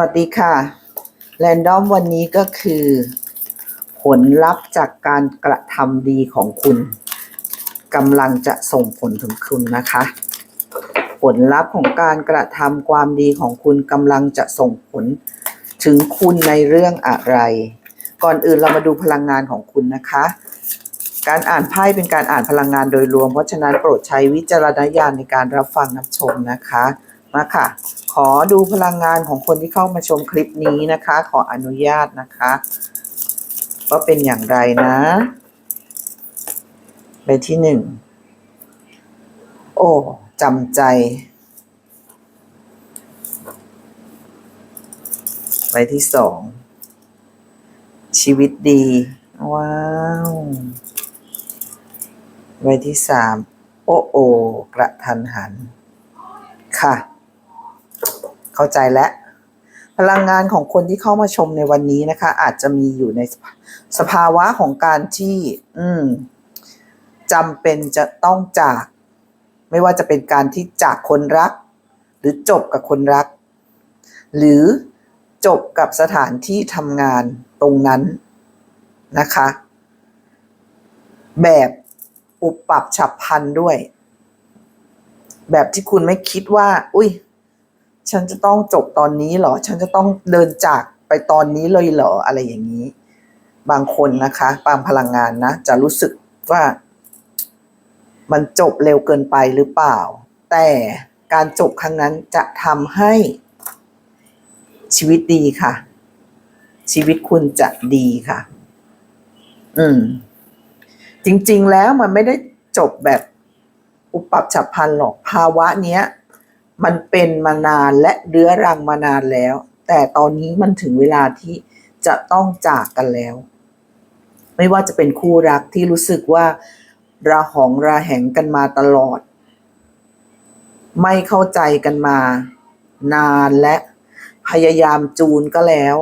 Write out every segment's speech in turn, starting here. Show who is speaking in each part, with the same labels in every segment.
Speaker 1: วัสดีค่ะ แรนดอมวันนี้ก็คือ ผลลัพธ์จากการกระทำดีของคุณกำลังจะส่งผลถึงคุณนะคะ ผลลัพธ์ของการกระทำความดีของคุณกำลังจะส่งผลถึงคุณในเรื่องอะไร ก่อนอื่นเรามาดูพลังงานของคุณนะคะ การอ่านไพ่เป็นการอ่านพลังงานโดยรวม เพราะฉะนั้นโปรดใช้วิจารณญาณในการรับฟังรับชมนะคะ มาค่ะ ขอดูพลังงานของคนที่เข้ามาชมคลิปนี้นะคะ ขออนุญาตนะคะว่าเป็นอย่างไรนะใบที่หนึ่งโอ้จำใจใบที่สองชีวิตดี ว้าวใบที่สามโอ้โอกระทันหัน ค่ะ เข้าใจแล้วพลังงานของคนที่เข้ามาชมในวันนี้นะคะ อาจจะมีอยู่ในสภาวะของการที่ อืมจำเป็นจะต้องจาก ไม่ว่าจะเป็นการที่จากคนรัก หรือจบกับคนรัก หรือจบกับสถานที่ทำงานตรงนั้นนะคะ แบบอุปรับฉับพลันด้วย แบบที่คุณไม่คิดว่า อุ้ย ฉันจะต้องจบตอนนี้เหรอ ฉันจะต้องเดินจากไปตอนนี้เลยเหรออะไรอย่างนี้ บางคนนะคะบางพลังงานนะ จะรู้สึกว่า มันจบเร็วเกินไปหรือเปล่า แต่การจบครั้งนั้นจะทำให้ชีวิตดีค่ะ ชีวิตคุณจะดีค่ะ อืม จริง ๆ แล้วมันไม่ได้จบแบบอุปรับฉับพันหรอกภาวะเนี้ย มันเป็นมานานและเรื้อรังมานานแล้ว แต่ตอนนี้มันถึงเวลาที่จะต้องจากกันแล้ว ไม่ว่าจะเป็นคู่รักที่รู้สึกว่าระหองระแหงกันมาตลอด ไม่เข้าใจกันมา นานและพยายามจูนก็แล้ว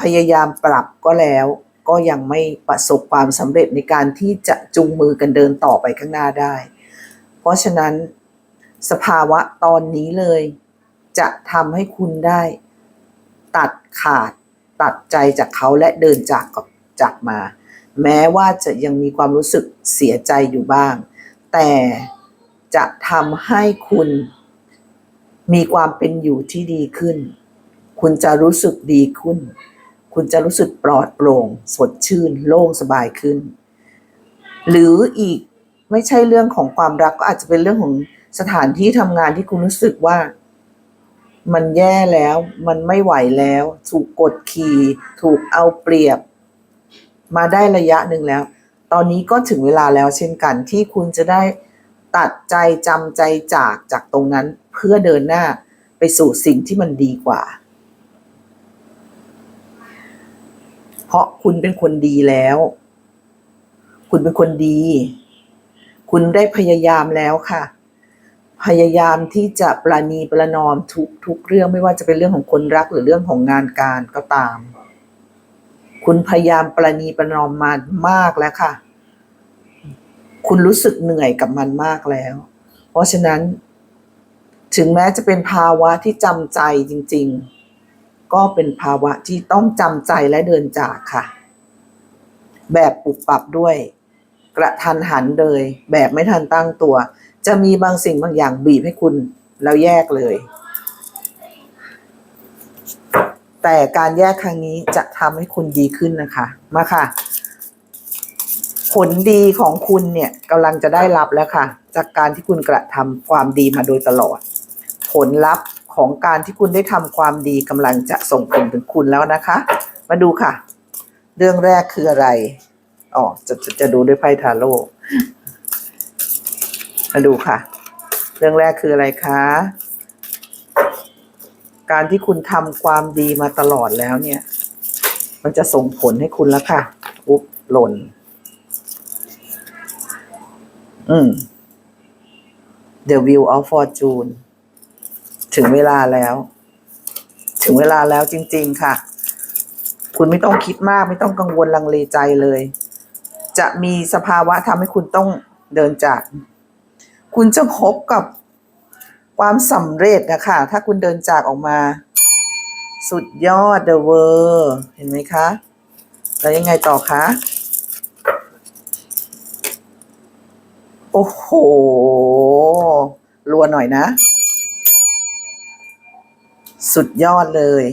Speaker 1: พยายามปรับก็แล้ว ก็ยังไม่ประสบความสำเร็จในการที่จะจูงมือกันเดินต่อไปข้างหน้าได้ เพราะฉะนั้น สภาวะตอนนี้เลย จะทำให้คุณได้ ตัดขาด ตัดใจจากเขาและเดินจากกับจากมา แม้ว่าจะยังมีความรู้สึกเสียใจอยู่บ้าง แต่จะทำให้คุณมีความเป็นอยู่ที่ดีขึ้น คุณจะรู้สึกดีขึ้น คุณจะรู้สึกปลอดโปร่ง สดชื่น โล่งสบายขึ้น หรืออีกไม่ใช่เรื่องของความรักก็อาจจะเป็นเรื่องของ สถานที่ทำงานที่คุณรู้สึกว่า มันแย่แล้ว มันไม่ไหวแล้ว ถูกกดขี่ ถูกเอาเปรียบ มาได้ระยะหนึ่งแล้ว ตอนนี้ก็ถึงเวลาแล้วเช่นกันที่คุณจะได้ตัดใจจำใจจากจากตรงนั้นเพื่อเดินหน้าไปสู่สิ่งที่มันดีกว่า เพราะคุณเป็นคนดีแล้ว คุณเป็นคนดี คุณได้พยายามแล้วค่ะ พยายามที่จะประนีประนอมทุกทุกเรื่องไม่ว่าจะเป็นเรื่องของคนรักหรือเรื่องของงานการก็ตาม คุณพยายามประนีประนอมมามากแล้วค่ะ คุณรู้สึกเหนื่อยกับมันมากแล้ว เพราะฉะนั้น ถึงแม้จะเป็นภาวะที่จำใจจริง ๆ ก็เป็นภาวะที่ต้องจำใจและเดินจากค่ะ แบบปรับปรับด้วย กระทันหันเลยแบบไม่ทันตั้งตัว จะมีบางสิ่งบางอย่างบีบให้คุณแล้วแยกเลย แต่การแยกครั้งนี้จะทำให้คุณดีขึ้นนะคะ มาค่ะ ผลดีของคุณเนี่ยกำลังจะได้รับแล้วค่ะ จากการที่คุณกระทำความดีมาโดยตลอด ผลลัพธ์ของการที่คุณได้ทำความดีกำลังจะส่งผลถึงคุณแล้วนะคะ มาดูค่ะ เรื่องแรกคืออะไรอ๋อจะจะจะดูด้วยไพ่ทาโร่ มาดูค่ะ เรื่องแรกคืออะไรคะ การที่คุณทำความดีมาตลอดแล้วเนี่ย มันจะส่งผลให้คุณแล้วค่ะ อุ๊บหล่น อืม The Wheel of Fortune ถึงเวลาแล้ว ถึงเวลาแล้วจริง ๆ ค่ะ คุณไม่ต้องคิดมากไม่ต้องกังวลลังเลใจเลย จะมีสภาวะทำให้คุณต้องเดินจาก คุณจะพบกับความสำเร็จนะคะ ถ้าคุณเดินจากออกมา สุดยอดเดอะเวอร์เห็นไหมคะ แล้วยังไงต่อคะ โอ้โห รัวหน่อยนะ สุดยอดเลย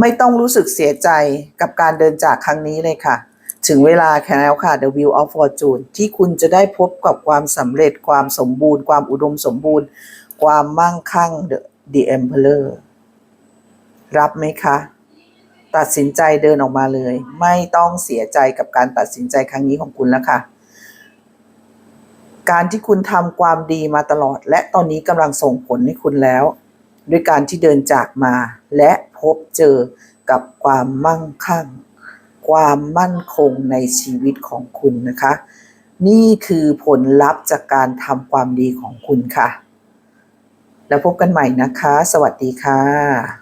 Speaker 1: ไม่ต้องรู้สึกเสียใจกับการเดินจากครั้งนี้เลยค่ะ ถึงเวลาแค่แล้วค่ะ The Wheel of Fortune ที่คุณจะได้พบกับความสำเร็จความสมบูรณ์ ความอุดมสมบูรณ์ ความมั่งคั่ง The, The Emperor รับไหมคะ ตัดสินใจเดินออกมาเลย ไม่ต้องเสียใจกับการตัดสินใจครั้งนี้ของคุณแล้วค่ะ การที่คุณทำความดีมาตลอด และตอนนี้กำลังส่งผลให้คุณแล้ว ด้วยการที่เดินจากมา และพบเจอกับความมั่งคั่ง ความมั่นคงในชีวิตของคุณนะคะ นี่คือผลลัพธ์จากการทำความดีของคุณค่ะ แล้วพบกันใหม่นะคะ สวัสดีค่ะ